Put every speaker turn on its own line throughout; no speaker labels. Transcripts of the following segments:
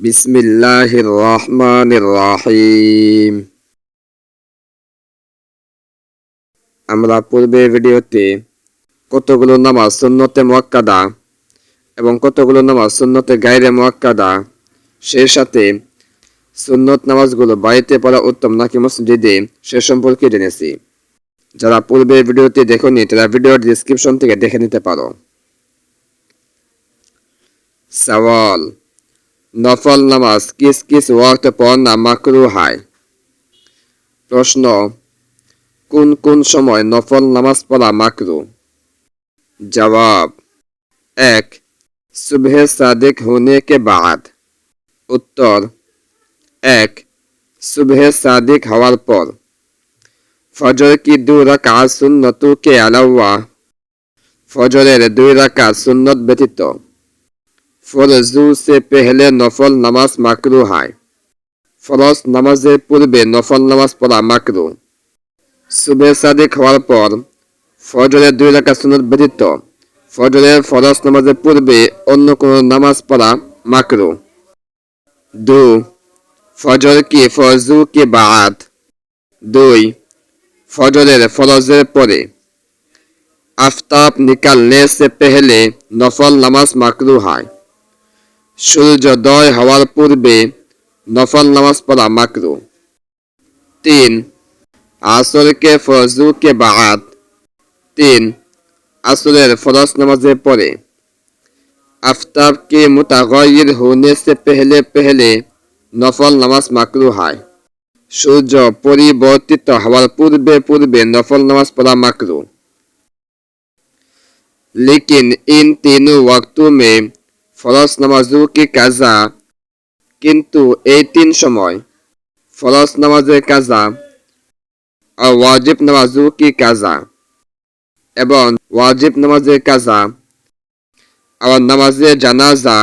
বিসমিল্লাহির রহমানির রহিম আমরা পূর্বের ভিডিওতে কতগুলো নামাজ সুন্নতে মুয়াক্কাদা এবং কতগুলো নামাজ সুন্নতে গায়রে মুয়াক্কাদা, সেই সাথে সুন্নত নামাজগুলো বাড়িতে পড়া উত্তম নাকি মসজিদে, সে সম্পর্কে জেনেছি। যারা পূর্বের ভিডিওতে দেখোনি, তারা ভিডিওর ডিসক্রিপশন থেকে দেখে নিতে পারো। সওয়াল নফল নামাজ, কিস কিস ওয়াক্ত পর মাকরু হয়। প্রশ্ন, কোন কোন সময় নফল নামাজ পড়া মাকরু? জবাব, এক, সুবহে সাদেক হোনে কে বাদ। উত্তর, এক, সুবহে সাদেক হওয়ার পর। ফজর কি দু রাকাত সুন্নতু কে আলাওয়া? ফজরের দুই রাকাত সুন্নত ব্যতীত। ফরজু সে পেহলে নফল নামাজ মাকরু হয়। ফরজ নামাজের পূর্বে নফল নামাজ পড়া মাকরু। সুবে সাদিক হওয়ার পর ফজরের দুই রাকাত সুন্নত ব্যতীত ফজরের ফরজ নামাজের পূর্বে অন্য কোনো নামাজ পড়া মাকরু। দু, ফজর কি ফজু কি বাদ দুই, ফজরের ফরজের পরে আফতাব নিকালনে সে পেহলে নফল নামাজ মাকরু হয়। সূর্যোদয় হওয়ার পূর্বে নফল নামাজ পড়া মাকরু তিন আসর কে ফজু কে বাদ তিন আসরের ফরজ নামাজের পরে আফতাব के मुतगैर होने से पहले पहले নফল নামাজ মাকরু হয় সূর্য পরিবর্তিত হওয়ার পূর্বে পূর্বে নফল নামাজ পড়া মাকরু लेकिन इन तीनों वक्तों में ফরজ নামাজও কি কাজা? কিন্তু এই তিন সময়। ফরজ নামাজের কাজা। আর ওয়াজিব নামাজও কি কাজা? এবং ওয়াজিব নামাজের কাজা। আবার নামাজের জানাজা।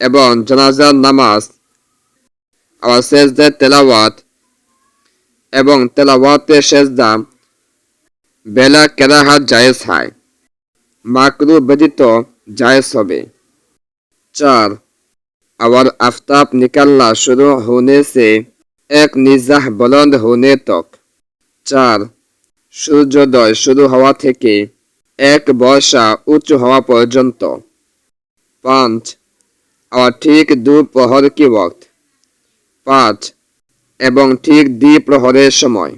এবং জানাজার নামাজ। আবার শেষদের তেলাওয়াত। এবং তেলাওয়াতের শেষদা বেলা কেরাহাত জায়েজ হয়। মাকরু ব্যতীত জায়েজ হবে। चार और आफ्ताब निकलना शुरू होने से एक निजाह बुलंद होने तक চার সূর্যোদয় শুরু হওয়া থেকে এক বর্ষা উঁচু হওয়া পর্যন্ত পাঁচ আর ঠিক দু প্রহর কি ওয়াক্ত পাঁচ এবং ঠিক দ্বি প্রহরের সময়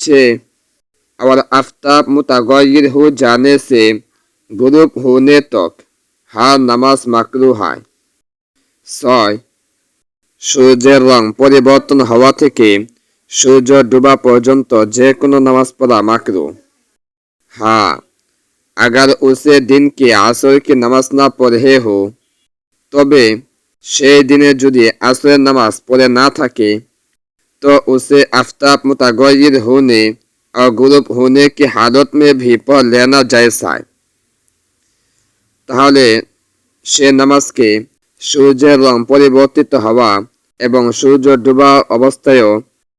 छः और आफ्ताब मुतगैर हो जाने से ग्रुप होने तक হার নামাজ মাকরু হয় ছয় সূর্যের রং পরিবর্তন হওয়া থেকে সূর্য ডুবা পর্যন্ত যে কোনো নামাজ পড়া মাকরু हाँ अगर उसे दिन के আসর की নামাজ না পড়ে हो তবে সেই দিনে যদি আসরের নামাজ পড়ে না থাকে तो उसे आफ्ताब मुतगैर होने और ग्रुप होने की हालत में भी पढ़ लेना जायज है তাহলে সে নামাজকে সূর্যের রং পরিবর্তিত হওয়া এবং সূর্য ডুবা অবস্থায়ও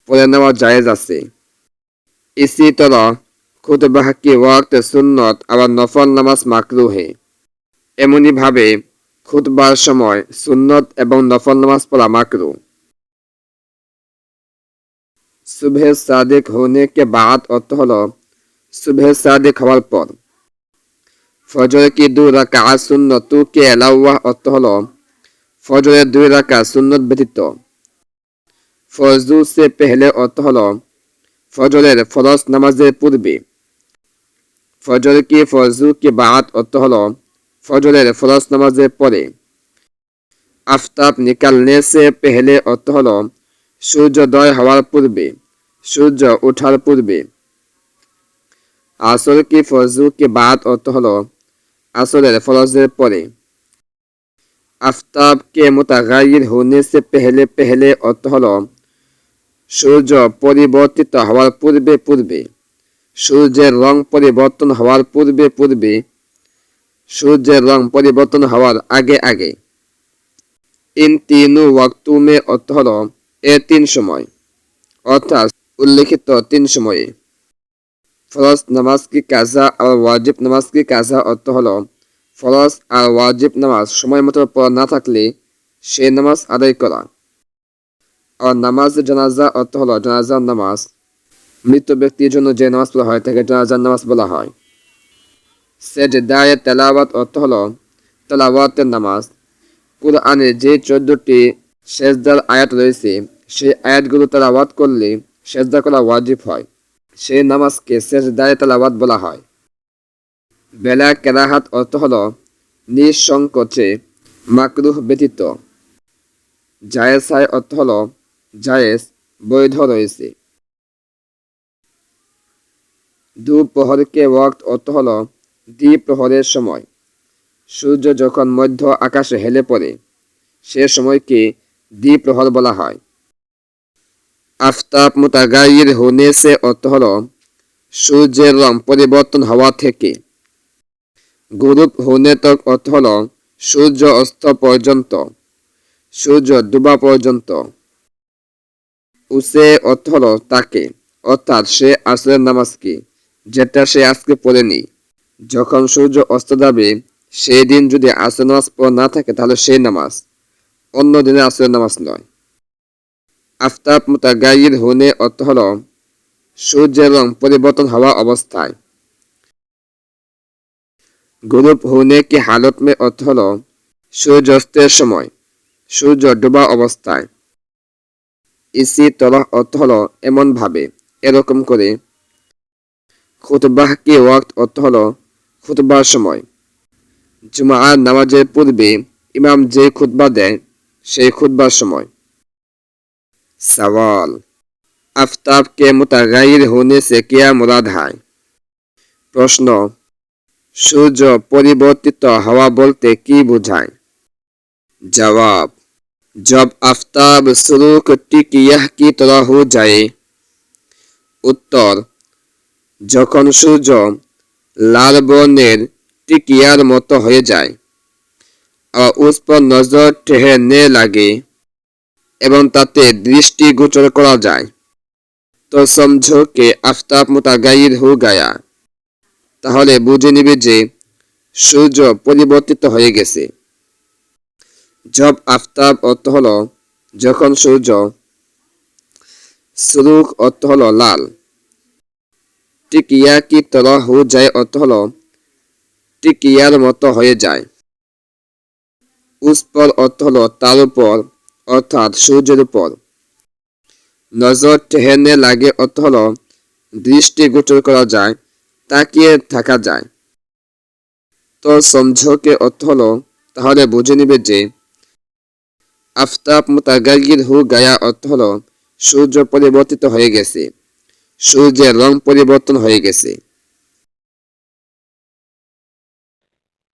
পড়ে নেওয়া জায়েজ আছে। ইসি তর খুতবাহ কি ওয়াক্ত সুন্নত আবার নফল নামাজ মাকরু হে এমনিভাবে খুতবার সময় সুন্নত এবং নফল নামাজ পড়া মাকরু। সুবহে সাদিক হোনে কে বাদ অর্থ হল সুবহে সাদিক হওয়ার পর। ফজর কি দু রাকা সুন্নতু? কে এলাওয়াহ অর্থ হল ফজরের দুই রাকা সুন্নত ব্যতীত। ফজু সে পেহলে অর্থ হল ফজরের ফরজ নামাজের পূর্বে। ফজর কি ফজু কি বাদ অর্থ হল ফজরের ফরজ নামাজের পরে। আফতাব নিকালনে সে পেহলে অর্থ হল সূর্যোদয় হওয়ার পূর্বে, সূর্য ওঠার পূর্বে। আসর কি ফজু কি বাদ অর্থ হল আসরের ফরজের পরে। আফতাব কে মুতাগাইর হোনে সে পেহলে পেহলে অর্থ হল সূর্য পরিবর্তিত হওয়ার পূর্বে পূর্বে, সূর্যের রং পরিবর্তন হওয়ার পূর্বে পূর্বে, সূর্যের রং পরিবর্তন হওয়ার আগে আগে। ইন তিনু ওয়াক্তু মে অর্থ হল এ তিন সময়, অর্থাৎ উল্লেখিত তিন সময়ে। ফরজ নামাজ কি কাজা আর ওয়াজিব নামাজ কি কাজা অর্থ হলো, ফরজ আর ওয়াজিব নামাজ সময় মতো পড়া না থাকলে সেই নামাজ আদায় করা। আর নামাজ জানাজা অর্থ হলো জানাজার নামাজ। মৃত ব্যক্তির জন্য যে নামাজ পড়া হয়, তাকে জানাজার নামাজ বলা হয়। সেজদায়ে তেলাওয়াত অর্থ হল তেলাওয়াতের নামাজ। কোরআনে যে চোদ্দটি সেজদার আয়াত রয়েছে, সেই আয়াতগুলো তেলাওয়াত করলে সেজদা করা ওয়াজিব হয়। সেই নামাজকে সেজদায়ে তেলাওয়াত বলা হয়। বেলা কেরাহাত অর্থ হলো নিঃসংকোচে মাকরুহ ব্যতীত। জায়েজ হায় অর্থ হল জায়েজ, বৈধ রয়েছে। দুপ্রহরকে ওয়াক্ত অর্থ হলো দ্বিপ্রহরের সময়। সূর্য যখন মধ্য আকাশে হেলে পড়ে, সে সময়কে দ্বিপ্রহর বলা হয়। আফতাব মুতাগাইর হোনে সে অর্থ হলো সূর্যের রং পরিবর্তন হওয়া থেকে। গুরুপ হোনে তক অর্থ হলো সূর্য অস্ত পর্যন্ত, সূর্য ডুবা পর্যন্ত। উসে অর্থ হলো তাকে, অর্থাৎ সে আসরের নামাজকে, যেটা সে আজকে পড়েনি। যখন সূর্য অস্ত যাবে সেই দিন যদি আসর নামাজ পড়া না থাকে, তাহলে সেই নামাজ, অন্য দিনে আসরের নামাজ নয়। আফতাব মুতাগাইর হুনে অর্থ হল সূর্যের পরিবর্তন হওয়া অবস্থায়। গুরুপ হোনে কি হালত মে অর্থ হল সূর্যাস্তের সময়, সূর্য ডোবা অবস্থায়। ইসি তরহ অর্থ হল এমন ভাবে এরকম করে। খুতবাহ কি ওয়াক্ত অর্থ হল খুতবার সময়। জুমার নামাজের পূর্বে ইমাম যে খুতবা দেয়, সেই খুতবার সময়। सवाल আফতাব কে মুতাগাইর হোনে সে কিয়া মুরাদ হয় প্রশ্ন সূর্য পরিবর্তিত হওয়া বলতে কি বোঝায় জবাব जब আফতাব सुरुख টিকিয়াহ কি तरह हो जाए উত্তর যখন সূর্য লাল বর্ণের টিকিয়ার মতো হয়ে যায় আর উস পর নজর ঠেহরনে লাগে এবং তাতে দৃষ্টি গোচর করা যায়। তো সমঝো কে আফতাব মুতাগাইর হো গায়া। তাহলে বুঝে নিবে যে সূর্য পরিবর্তিত হয়ে গেছে। জব আফতাব অর্থ হলো যখন সূর্য সুরুখ অর্থ হলো লাল। টিকিয়া কি তর হো যায় অর্থ হলো টিকিয়ার মতো হয়ে যায়। উস অর্থ হলো তার উপর অর্থাৎ সূর্যের উপর। নজর টেহেনে লাগে অর্থ হলো দৃষ্টি গোচর করা যায়, তাকিয়ে থাকা যায়। তো সমঝোকে অর্থ হলো তাহলে বুঝে নিবে যে, আফতাব মুতাগাগির হু গায়া অর্থ হলো সূর্য পরিবর্তিত হয়ে গেছে। সূর্যের রং পরিবর্তন হয়ে গেছে।